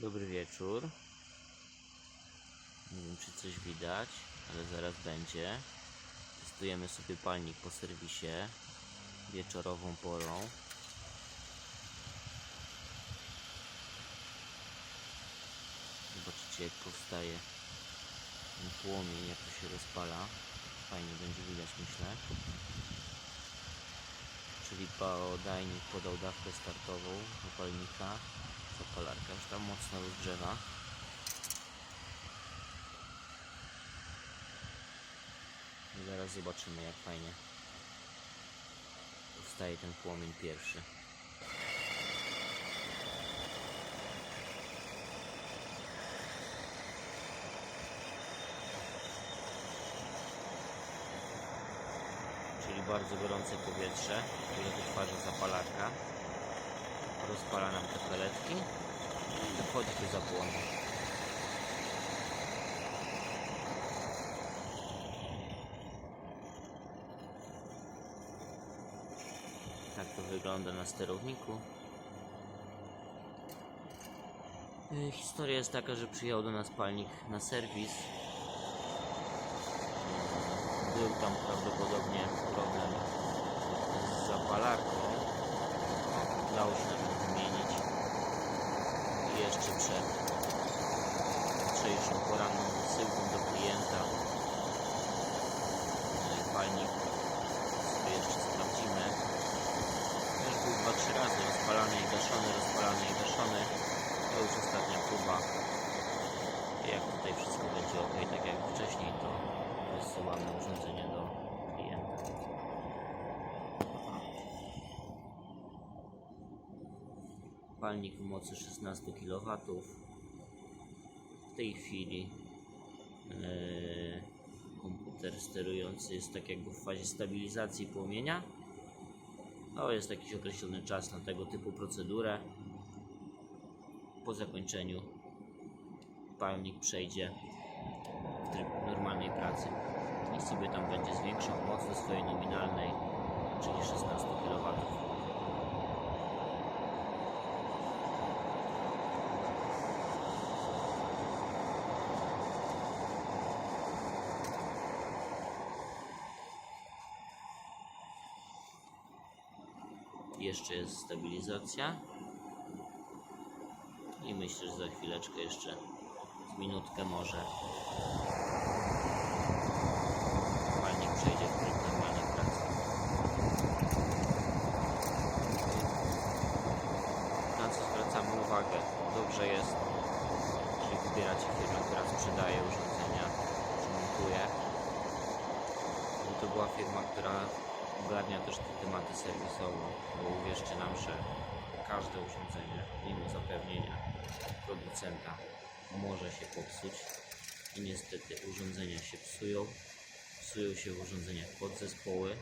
Dobry wieczór. Nie wiem, czy coś widać, ale zaraz będzie. Testujemy sobie palnik po serwisie wieczorową porą. Zobaczycie, jak powstaje ten płomień, jak to się rozpala. Fajnie będzie widać, myślę. Czyli podajnik podał dawkę startową do palnika. Zapalarka już tam mocno rozgrzewa. I zaraz zobaczymy jak fajnie powstaje ten płomień pierwszy. Czyli bardzo gorące powietrze, które wytwarza zapalarka. Rozpala nam te peletki i dochodzi do zapłonu. Tak to wygląda na sterowniku. E, Historia jest taka, że przyjechał do nas palnik na serwis. Był tam prawdopodobnie problem z zapalarką. Udało się jeszcze przed jutrzejszą poranną wysyłką do klienta palnik sobie jeszcze sprawdzimy. Już był 2-3 razy rozpalany i gaszony, rozpalany i gaszony. To już ostatnia próba. Jak tutaj wszystko będzie ok, tak jak wcześniej, to wysyłamy urządzenie do klienta. Palnik w mocy 16 kW. W tej chwili e, komputer sterujący jest tak jakby w fazie stabilizacji płomienia. To jest jakiś określony czas na tego typu procedurę. Po zakończeniu palnik przejdzie w tryb normalnej pracy i sobie tam będzie zwiększał moc do swojej nominalnej, czyli 16 kW. Jeszcze jest stabilizacja. I myślę, że za chwileczkę jeszcze z minutkę może palnik przejdzie w tryb normalnej pracy. Na co zwracamy uwagę? Dobrze jest, jeżeli wybieracie firmę, która sprzedaje urządzenia, czy montuje, to była firma, która ogarnia też te tematy serwisowe, bo uwierzcie nam, że każde urządzenie, mimo zapewnienia producenta, może się popsuć i niestety urządzenia się psują. Psują się w urządzeniach podzespoły.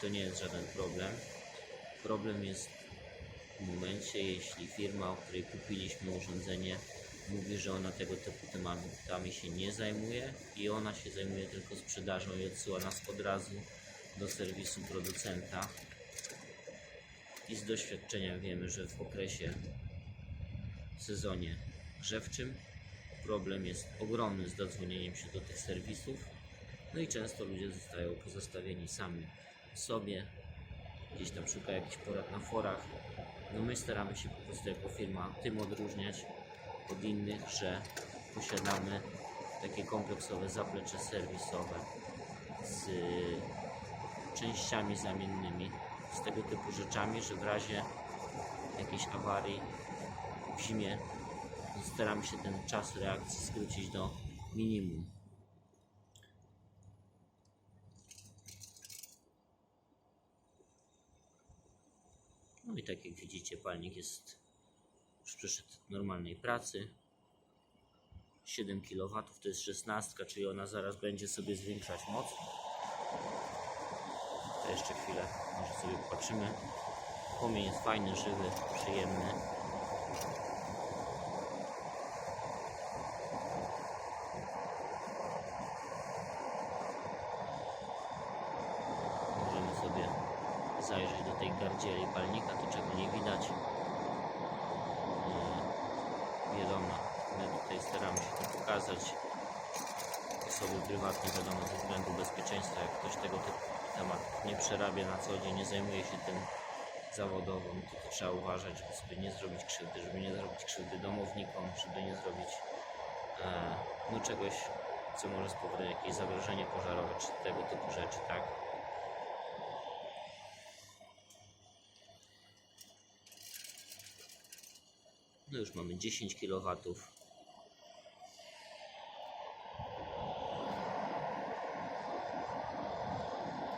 To nie jest żaden problem. Problem jest w momencie, jeśli firma, o której kupiliśmy urządzenie, mówi, że ona tego typu tematami się nie zajmuje i ona się zajmuje tylko sprzedażą i odsyła nas od razu do serwisu producenta. I z doświadczenia wiemy, że w okresie, w sezonie grzewczym problem jest ogromny z dodzwonieniem się do tych serwisów. No i często ludzie zostają pozostawieni sami sobie, gdzieś tam szukają jakichś porad na forach. No my staramy się po prostu jako firma tym odróżniać od innych, że posiadamy takie kompleksowe zaplecze serwisowe z częściami zamiennymi, z tego typu rzeczami, że w razie jakiejś awarii w zimie staramy się ten czas reakcji skrócić do minimum. No i tak jak widzicie, palnik jest już przeszedł normalnej pracy. 7 kW to jest 16, czyli ona zaraz będzie sobie zwiększać moc. To jeszcze chwilę, może sobie popatrzymy. Płomień jest fajny, żywy, przyjemny. Możemy sobie zajrzeć do tej gardzieli palnika, to czego nie widać. Yy, Wiadomo, staramy się to pokazać. Osoby prywatne, wiadomo, ze względu bezpieczeństwa, jak ktoś tego typu temat nie przerabia na co dzień, nie zajmuje się tym zawodowo, no to, to trzeba uważać, żeby sobie nie zrobić krzywdy, żeby nie zrobić krzywdy domownikom, żeby nie zrobić e, no czegoś, co może spowodować jakieś zagrożenie pożarowe, czy tego typu rzeczy, tak? No już mamy 10 kW.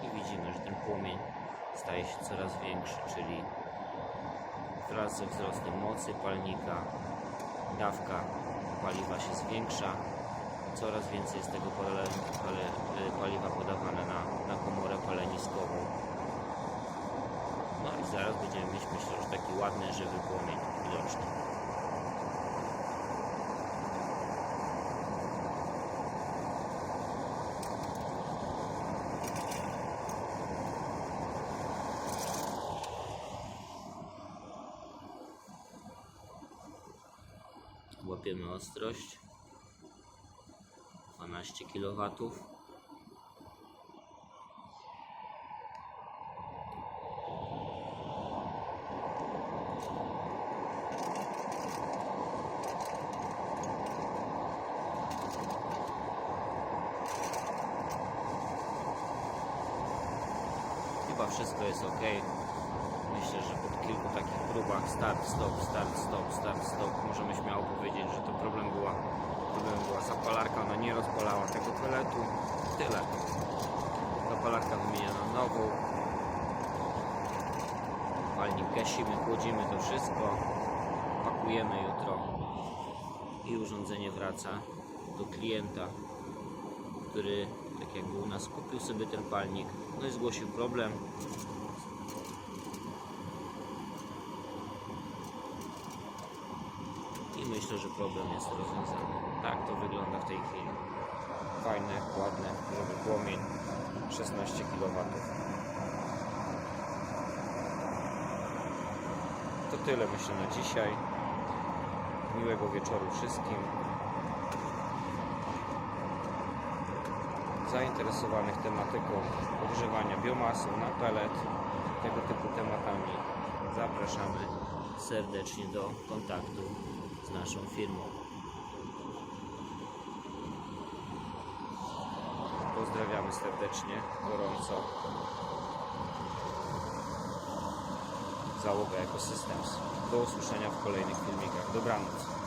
I widzimy, że ten płomień staje się coraz większy, czyli wraz ze wzrostem mocy palnika dawka paliwa się zwiększa. Coraz więcej jest tego y, paliwa podawane na, na komorę paleniskową. No i zaraz będziemy mieć, myślę, że taki ładny, żywy płomień widoczny. Łapiemy ostrość 12 kW. Chyba wszystko jest ok. Myślę, że po kilku takich próbach start, stop, start, stop, start, stop możemy śmiało powiedzieć, że to problem była, problem była zapalarka, ona nie rozpalała tego peletu. Tyle. Zapalarka wymieniona nową. Palnik gasimy, chłodzimy to wszystko. Pakujemy jutro i urządzenie wraca do klienta, który tak jakby u nas kupił sobie ten palnik, no i zgłosił problem, myślę, że problem jest rozwiązany. Tak to wygląda w tej chwili. Fajne, ładne, żeby płomień 16 kW. To tyle myślę na dzisiaj. Miłego wieczoru wszystkim. Zainteresowanych tematyką ogrzewania biomasą na pelet, tego typu tematami zapraszamy serdecznie do kontaktu naszą firmą. Pozdrawiamy serdecznie, gorąco. Załoga Ecosystems. Do usłyszenia w kolejnych filmikach. Dobranoc.